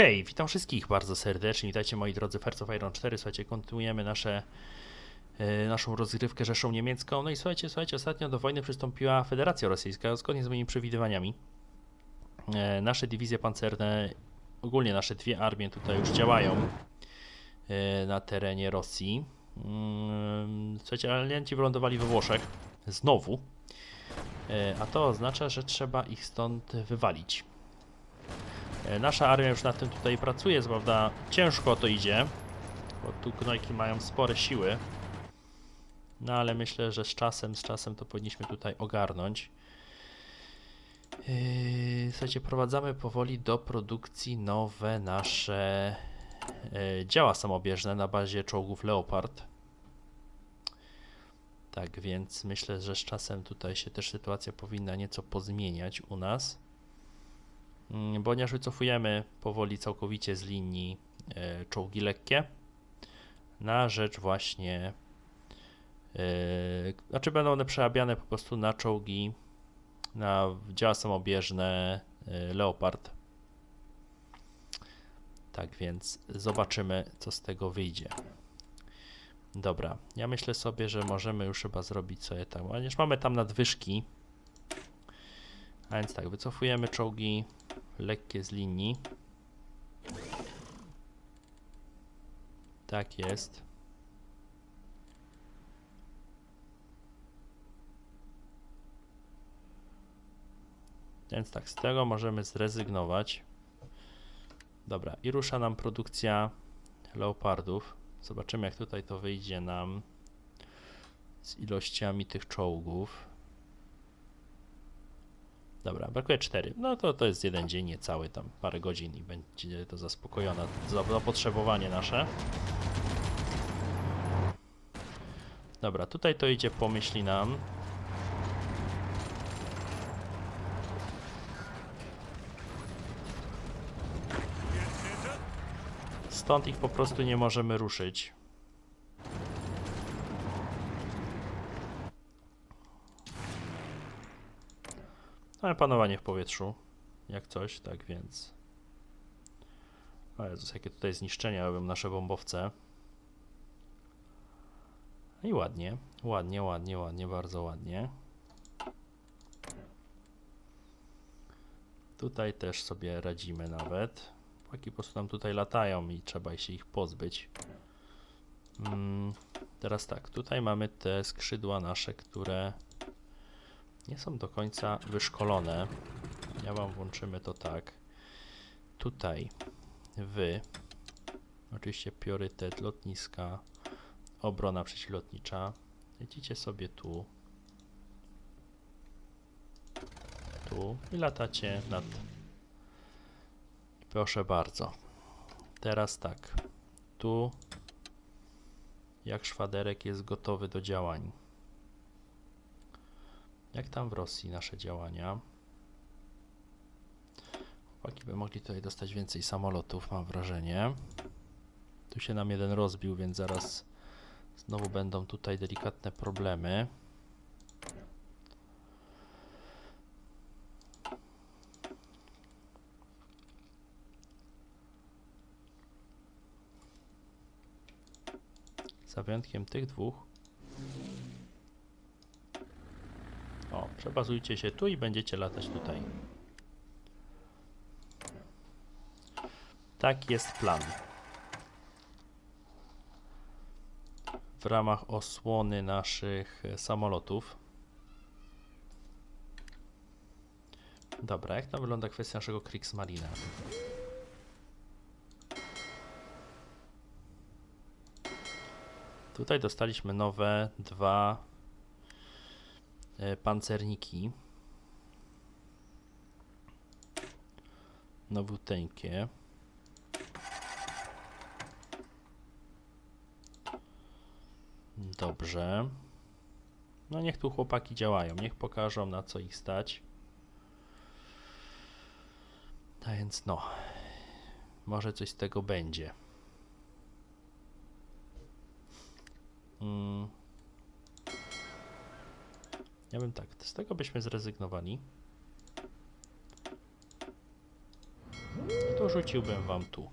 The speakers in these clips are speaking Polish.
Okej, witam wszystkich bardzo serdecznie. Witajcie moi drodzy of Iron 4. Słuchajcie, kontynuujemy nasze, e, naszą rozgrywkę Rzeszą Niemiecką. No i słuchajcie, słuchajcie, ostatnio do wojny przystąpiła Federacja Rosyjska, zgodnie z moimi przewidywaniami. E, nasze dywizje pancerne, ogólnie nasze dwie armie tutaj już działają e, na terenie Rosji. Mm, Słuchajcie, alianci wylądowali we Włoszech. Znowu. A to oznacza, że trzeba ich stąd wywalić. E, Nasza armia już nad tym tutaj pracuje, prawda ciężko to idzie, bo tu gnojki mają spore siły. No ale myślę, że z czasem, z czasem to powinniśmy tutaj ogarnąć. Yy, Słuchajcie, prowadzamy powoli do produkcji nowe nasze e, działa samobieżne na bazie czołgów Leopard. Tak więc myślę, że z czasem tutaj się też sytuacja powinna nieco pozmieniać u nas. Mm, ponieważ wycofujemy powoli całkowicie z linii e, czołgi lekkie na rzecz właśnie e, znaczy będą one przerabiane po prostu na czołgi na działa samobieżne e, Leopard. Tak więc zobaczymy co z tego wyjdzie. Dobra, ja myślę sobie, że możemy już chyba zrobić sobie tam, ponieważ mamy tam nadwyżki. A więc tak, wycofujemy czołgi lekkie z linii. Tak jest. Więc tak, z tego możemy zrezygnować. Dobra, i rusza nam produkcja leopardów. Zobaczymy, jak tutaj to wyjdzie nam z ilościami tych czołgów. Dobra, brakuje 4. No to to jest jeden dzień, niecały tam, parę godzin i będzie to zaspokojone za- zapotrzebowanie nasze. Dobra, tutaj to idzie po myśli nam. Stąd ich po prostu nie możemy ruszyć. Mamy panowanie w powietrzu, jak coś, tak więc. O Jezus, jakie tutaj zniszczenia robią nasze bombowce. I ładnie, ładnie, ładnie, ładnie, bardzo ładnie. Tutaj też sobie radzimy nawet. Płaki po prostu nam tutaj latają i trzeba się ich pozbyć. Mm, teraz tak, tutaj mamy te skrzydła nasze, które nie są do końca wyszkolone. Ja wam włączymy to tak. Tutaj wy, oczywiście priorytet lotniska, obrona przeciwlotnicza. Lecicie sobie tu, tu i latacie nad. Proszę bardzo. Teraz tak, tu jak szwaderek jest gotowy do działań. Jak tam w Rosji nasze działania? Chłopaki by mogli tutaj dostać więcej samolotów, mam wrażenie. Tu się nam jeden rozbił, więc zaraz znowu będą tutaj delikatne problemy. Za wyjątkiem tych dwóch. O, przebazujcie się tu i będziecie latać tutaj. Tak jest plan. W ramach osłony naszych samolotów. Dobra, jak tam wygląda kwestia naszego Kriegsmarina? Tutaj dostaliśmy nowe dwa pancerniki. Nowiuteńkie. Dobrze. No niech tu chłopaki działają, niech pokażą na co ich stać. A więc no, może coś z tego będzie. Mm. Ja bym tak, z tego byśmy zrezygnowali. To rzuciłbym wam tu.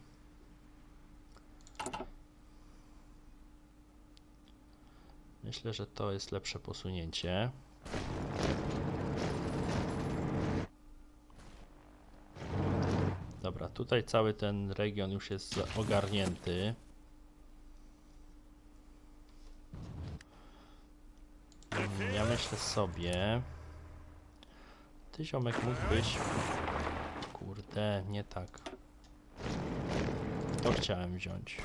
Myślę, że to jest lepsze posunięcie. Dobra, tutaj cały ten region już jest ogarnięty. Mm, Ja myślę sobie. Ty ziomek mógłbyś. Kurde, nie tak. To chciałem wziąć.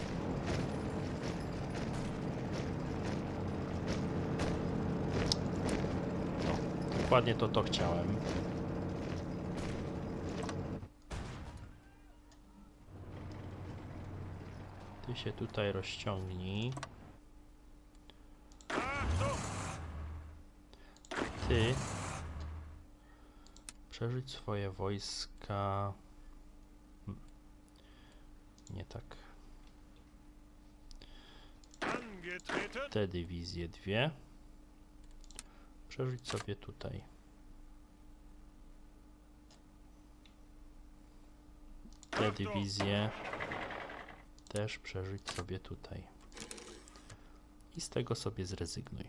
No, dokładnie to to chciałem. Ty się tutaj rozciągnij. Ty swoje wojska. Hmm. Nie tak. Te dywizje dwie. Przeżyć sobie tutaj. Te dywizje też przeżyć sobie tutaj. I z tego sobie zrezygnuj.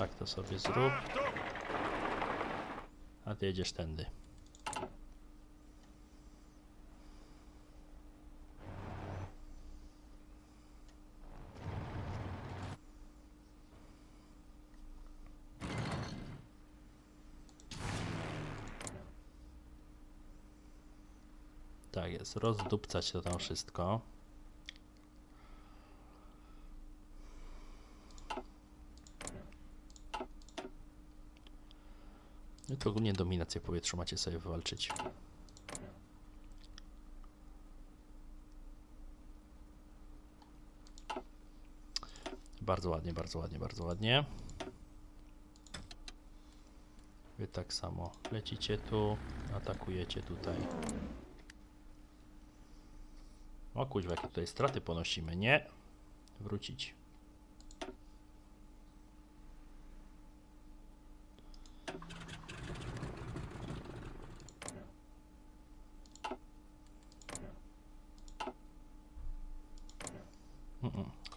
Tak to sobie zrób, a ty jedziesz tędy. Tak jest, rozdupcać to tam wszystko. No to ogólnie dominację powietrza macie sobie wywalczyć. Bardzo ładnie, bardzo ładnie, bardzo ładnie. Wy tak samo lecicie tu, atakujecie tutaj. O kuźwa, jakie tutaj straty ponosimy. Nie. Wrócić.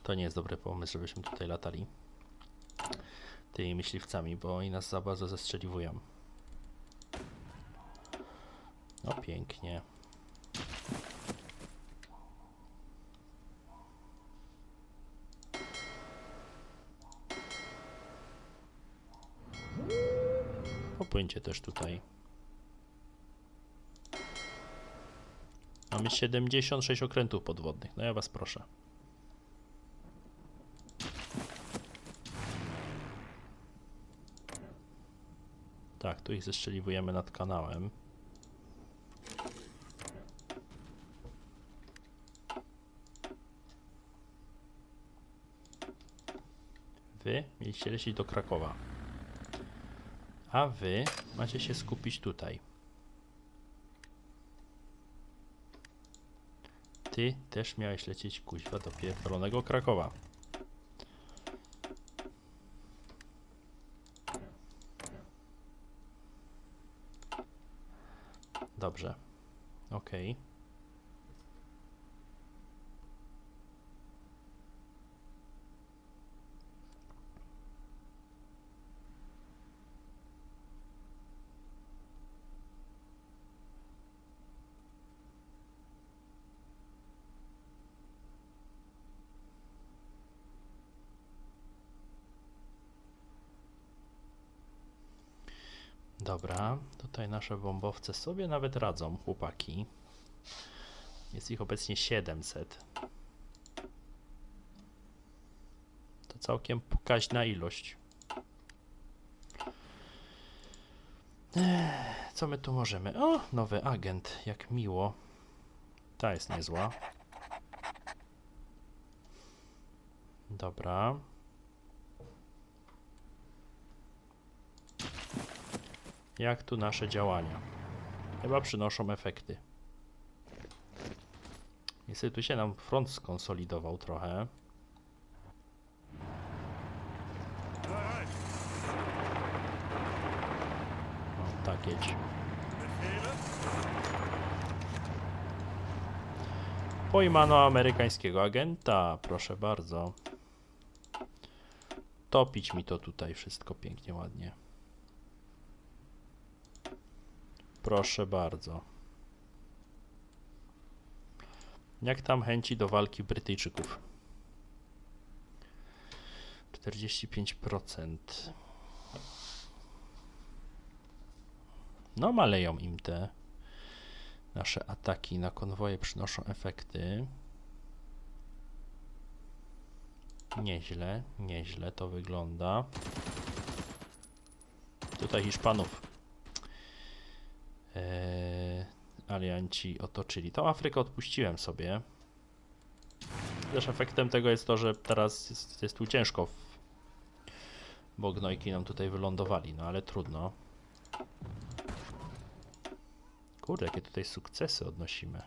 To nie jest dobry pomysł, żebyśmy tutaj latali tymi myśliwcami, bo oni nas za bardzo zestrzeliwują. No pięknie. Popłyńcie też tutaj. Mamy 76 okrętów podwodnych. No ja was proszę. Tak, tu ich zestrzeliwujemy nad kanałem. Wy mieliście lecieć do Krakowa. A wy macie się skupić tutaj. Ty też miałeś lecieć kuźwa do pierdolonego Krakowa. Dobrze. Okej. Dobra, tutaj nasze bombowce sobie nawet radzą, chłopaki. Jest ich obecnie 700. To całkiem pokaźna ilość. Co my tu możemy? O, nowy agent, jak miło. Ta jest niezła. Dobra. Jak tu nasze działania? Chyba przynoszą efekty. Niestety tu się nam front skonsolidował trochę. Bereit. O, tak jedź. Pojmano amerykańskiego agenta, proszę bardzo. Topić mi to tutaj wszystko pięknie, ładnie. Proszę bardzo. Jak tam chęci do walki Brytyjczyków? 45%. No, maleją im te nasze ataki na konwoje przynoszą efekty. Nieźle, nieźle to wygląda. Tutaj Hiszpanów alianci otoczyli. Tą Afrykę odpuściłem sobie. Też efektem tego jest to, że teraz jest, jest tu ciężko, bo gnojki nam tutaj wylądowali, no ale trudno. Kurde, jakie tutaj sukcesy odnosimy.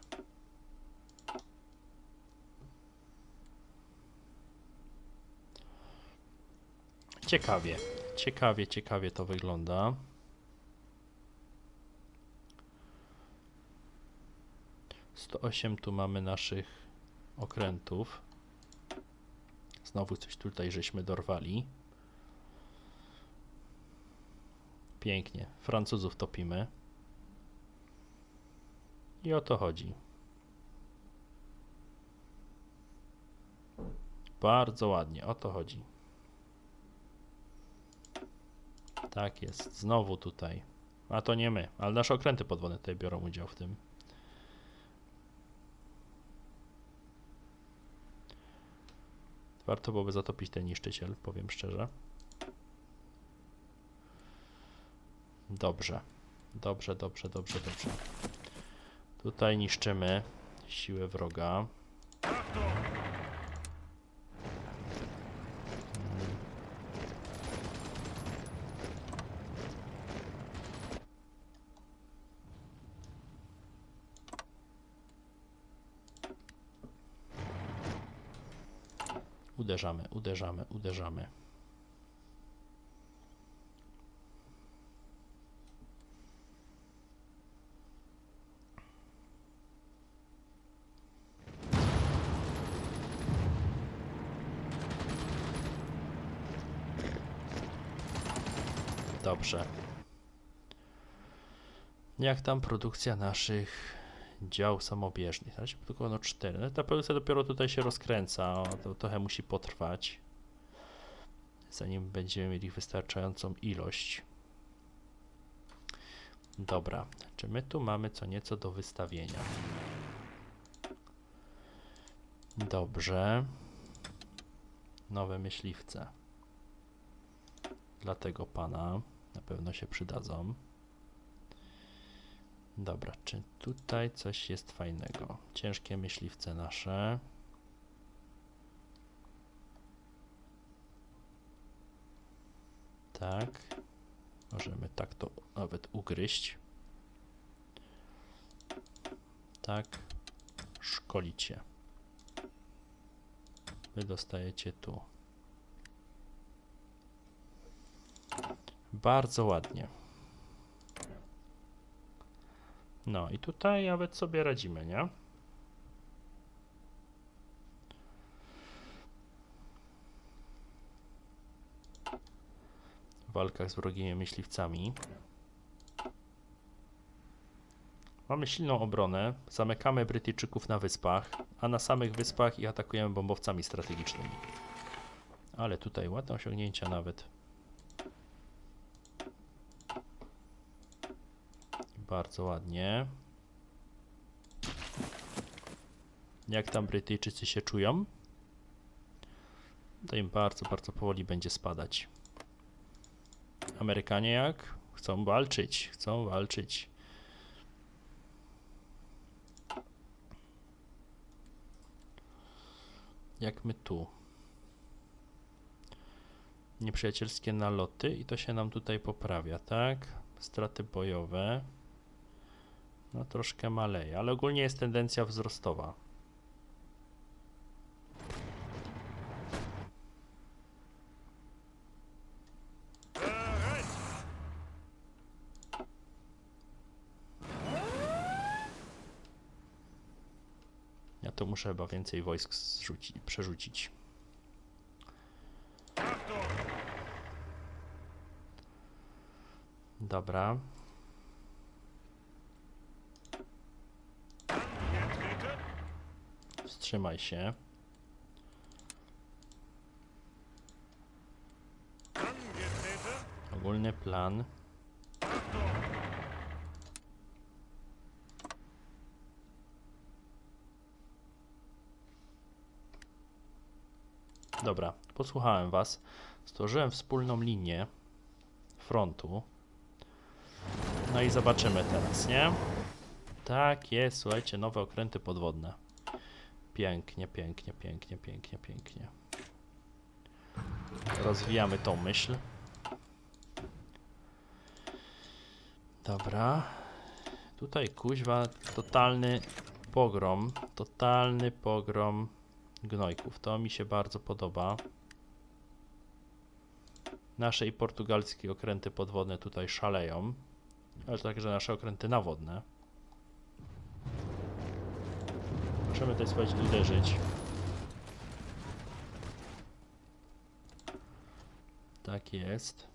Ciekawie, ciekawie, ciekawie to wygląda. Sto osiem tu mamy naszych okrętów. Znowu coś tutaj żeśmy dorwali. Pięknie. Francuzów topimy. I o to chodzi. Bardzo ładnie, o to chodzi. Tak jest, znowu tutaj. A to nie my, ale nasze okręty podwodne tutaj biorą udział w tym. Warto byłoby zatopić ten niszczyciel, powiem szczerze. Dobrze, dobrze, dobrze, dobrze, dobrze. Tutaj niszczymy siłę wroga. Uderzamy, uderzamy, uderzamy. Dobrze. Jak tam produkcja naszych dział samobieżnych? Znaczy produkowano 4. No, ta produkcja dopiero tutaj się rozkręca. To trochę musi potrwać. Zanim będziemy mieli wystarczającą ilość. Dobra. Czy my tu mamy co nieco do wystawienia? Dobrze. Nowe myśliwce. Dla tego pana na pewno się przydadzą. Dobra, czy tutaj coś jest fajnego? Ciężkie myśliwce nasze. Tak. Możemy tak to nawet ugryźć. Tak. Szkolicie. Wy dostajecie tu. Bardzo ładnie. No i tutaj nawet sobie radzimy, nie? W walkach z wrogimi myśliwcami. Mamy silną obronę, zamykamy Brytyjczyków na wyspach, a na samych wyspach ich atakujemy bombowcami strategicznymi. Ale tutaj ładne osiągnięcia nawet. Bardzo ładnie. Jak tam Brytyjczycy się czują? To im bardzo, bardzo powoli będzie spadać. Amerykanie jak? Chcą walczyć, chcą walczyć. Jak my tu? Nieprzyjacielskie naloty i to się nam tutaj poprawia, tak? Straty bojowe. No troszkę maleje, ale ogólnie jest tendencja wzrostowa. Ja tu muszę chyba więcej wojsk zrzuci, przerzucić. Dobra. Wstrzymaj się. Ogólny plan. Dobra, posłuchałem was. Stworzyłem wspólną linię frontu. No i zobaczymy teraz, nie? Tak jest, słuchajcie, nowe okręty podwodne. Pięknie, pięknie, pięknie, pięknie, pięknie. Rozwijamy tą myśl. Dobra. Tutaj kuźwa, totalny pogrom. Totalny pogrom gnojków. To mi się bardzo podoba. Nasze i portugalskie okręty podwodne tutaj szaleją, ale także nasze okręty nawodne. Możemy tutaj spróbować uderzyć. Tak jest.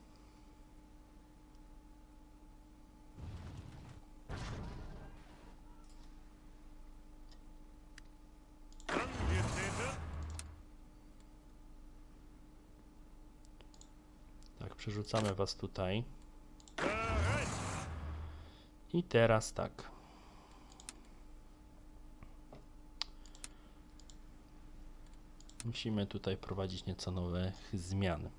Tak, przerzucamy was tutaj. I teraz tak. Musimy tutaj prowadzić nieco nowych zmian.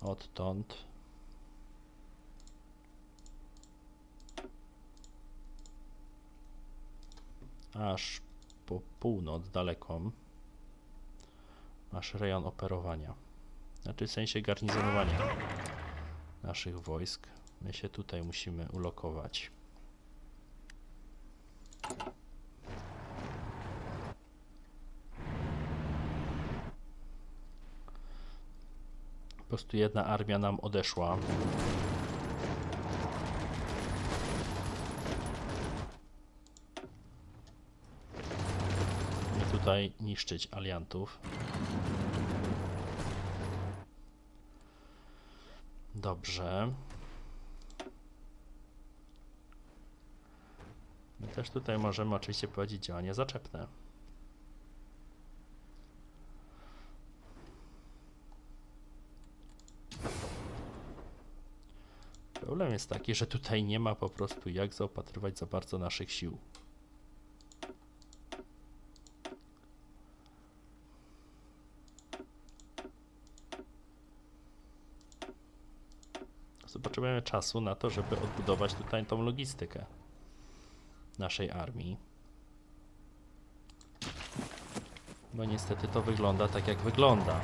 Odtąd. Aż po północ daleką masz rejon operowania. Znaczy w sensie garnizonowania naszych wojsk. My się tutaj musimy ulokować. Po prostu jedna armia nam odeszła. I tutaj niszczyć aliantów. Dobrze. My też tutaj możemy oczywiście prowadzić działania zaczepne. Problem jest taki, że tutaj nie ma po prostu jak zaopatrywać za bardzo naszych sił. Potrzebujemy czasu na to, żeby odbudować tutaj tą logistykę naszej armii. Bo niestety to wygląda tak, jak wygląda.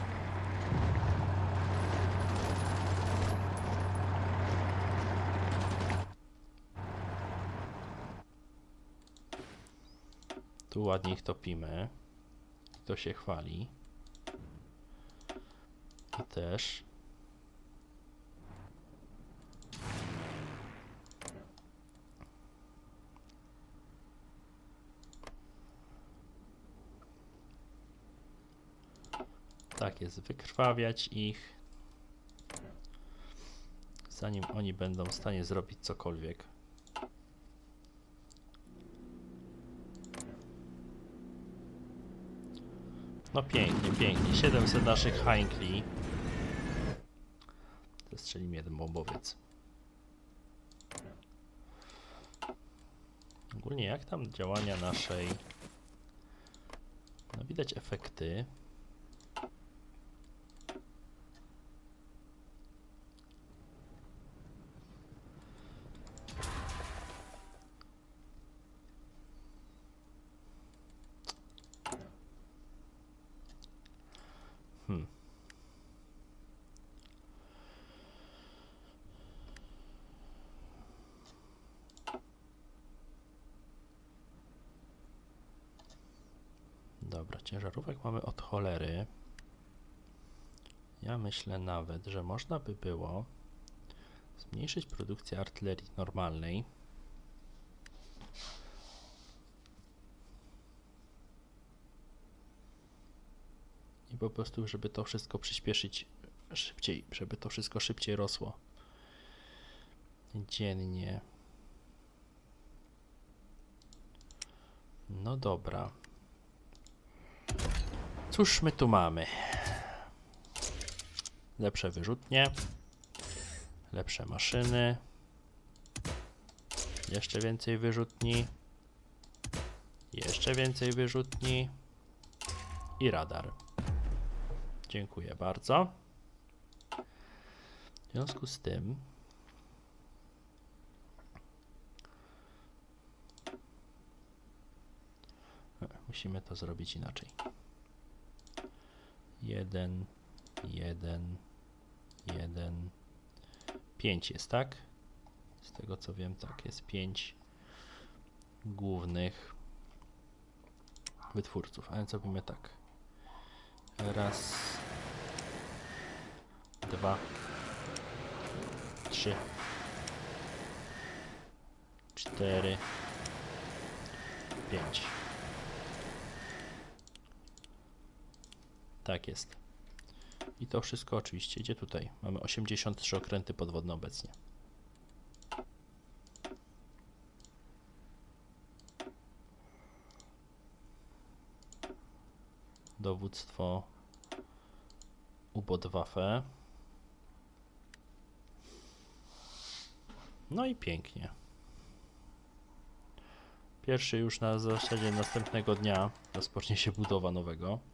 Tu ładnie ich topimy. To się chwali. I też. Tak jest, wykrwawiać ich, zanim oni będą w stanie zrobić cokolwiek. No pięknie, pięknie. 700 naszych Heinkli. Zestrzelimy jeden bombowiec. Ogólnie jak tam działania naszej... No widać efekty. Dobra, ciężarówek mamy od cholery. Ja myślę nawet, że można by było zmniejszyć produkcję artylerii normalnej. I po prostu, żeby to wszystko przyspieszyć szybciej, żeby to wszystko szybciej rosło. Dziennie. No dobra. Cóż my tu mamy? Lepsze wyrzutnie. Lepsze maszyny. Jeszcze więcej wyrzutni. Jeszcze więcej wyrzutni. I radar. Dziękuję bardzo. W związku z tym musimy to zrobić inaczej. Jeden, jeden, jeden, pięć jest, tak? Z tego co wiem, tak, jest pięć głównych wytwórców. A więc zrobimy tak. Raz, dwa, trzy, cztery, pięć. Tak jest. I to wszystko oczywiście idzie tutaj. Mamy 83 okręty podwodne obecnie. Dowództwo Ubodwaffe. No i pięknie. Pierwszy już na zasadzie następnego dnia rozpocznie się budowa nowego.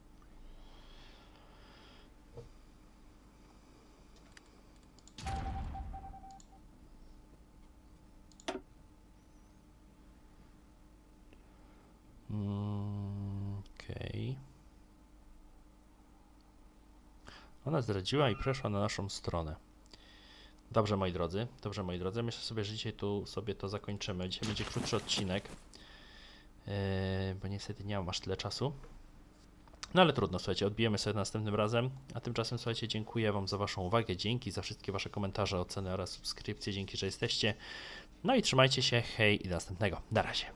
Okej. Ona zdradziła i przeszła na naszą stronę. Dobrze, moi drodzy, dobrze, moi drodzy, myślę sobie, że dzisiaj tu sobie to zakończymy. Dzisiaj będzie krótszy odcinek, yy, bo niestety nie mam aż tyle czasu. No ale trudno, słuchajcie, odbijemy sobie następnym razem. A tymczasem, słuchajcie, dziękuję Wam za Waszą uwagę, dzięki za wszystkie Wasze komentarze, oceny oraz subskrypcje, dzięki, że jesteście. No i trzymajcie się, hej i do następnego. Na razie.